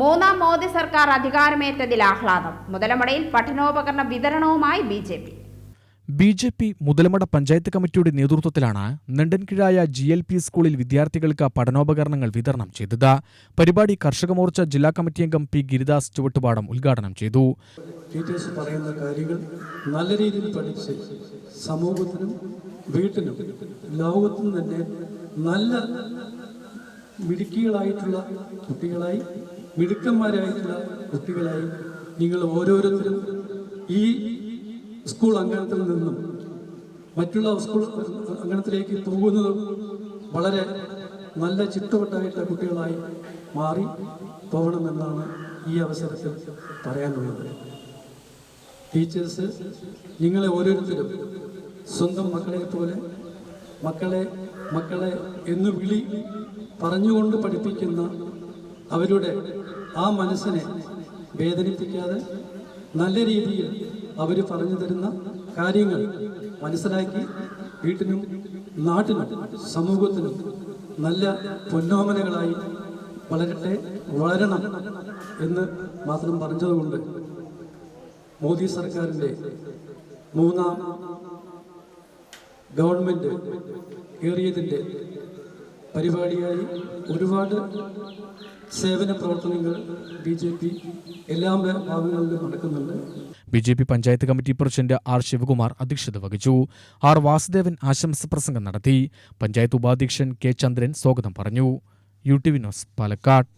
മൂന്നാം മോദി സർക്കാർ അധികാരമേറ്റതിൽ ആഹ്ലാദം. മുതലമടയിൽ പഠനോപകരണ വിതരണവുമായി B J P. B J P Muthalamada panchayat committee നേതൃത്വത്തിലാണ് നെണ്ടൻകിഴായ ജി എൽ പി സ്കൂളിൽ വിദ്യാർത്ഥികൾക്ക് പഠനോപകരണങ്ങൾ വിതരണം ചെയ്തത്. പരിപാടി കർഷക മോർച്ച ജില്ലാ കമ്മിറ്റി അംഗം പി ഗിരിദാസ് ചുവട്ടുപാടം ഉദ്ഘാടനം ചെയ്തു. ടീച്ചേഴ്സ് പറയുന്ന കാര്യങ്ങൾ നല്ല രീതിയിൽ പഠിച്ച് സമൂഹത്തിനും വീട്ടിനും ലോകത്തിനും തന്നെ നല്ല മിടുക്കികളായിട്ടുള്ള കുട്ടികളായി മിടുക്കന്മാരായിട്ടുള്ള കുട്ടികളായി നിങ്ങൾ ഓരോരുത്തരും ഈ സ്കൂൾ അങ്കണത്തിൽ നിന്നും മറ്റുള്ള സ്കൂൾ അങ്കണത്തിലേക്ക് പോകുന്നതും വളരെ നല്ല ചിട്ടവട്ടായിട്ടുള്ള കുട്ടികളായി മാറി പോകണമെന്നാണ് ഈ അവസരത്തിൽ പറയാനുള്ളത്. ടീച്ചേഴ്സ് നിങ്ങളെ ഓരോരുത്തരും സ്വന്തം മക്കളെ പോലെ മക്കളെ മക്കളെ എന്ന് വിളി പറഞ്ഞുകൊണ്ട് പഠിപ്പിക്കുന്ന അവരുടെ ആ മനസ്സിനെ വേദനിപ്പിക്കാതെ നല്ല രീതിയിൽ അവർ പറഞ്ഞു തരുന്ന കാര്യങ്ങൾ മനസ്സിലാക്കി വീട്ടിനും നാട്ടിനും സമൂഹത്തിനും നല്ല പൊന്നോമനകളായി വളരട്ടെ വളരണം എന്ന് മാത്രം പറഞ്ഞതുകൊണ്ട് മോദി സർക്കാരിന്റെ മൂന്നാം ഗവൺമെന്റ് കയറിയതിന്റെ പരിപാടിയായി ഒരുപാട് സേവന പ്രവർത്തനങ്ങൾ ബി ജെ പി എല്ലാ ഭാഗങ്ങളിലും നടക്കുന്നുണ്ട്. B J P panchayat committee president R Sivakumar അധ്യക്ഷത വഹിച്ചു. ആർ വാസുദേവൻ ആശംസ പ്രസംഗം നടത്തി. പഞ്ചായത്ത് ഉപാധ്യക്ഷൻ കെ ചന്ദ്രൻ സ്വാഗതം പറഞ്ഞു. U T V news Palakkad.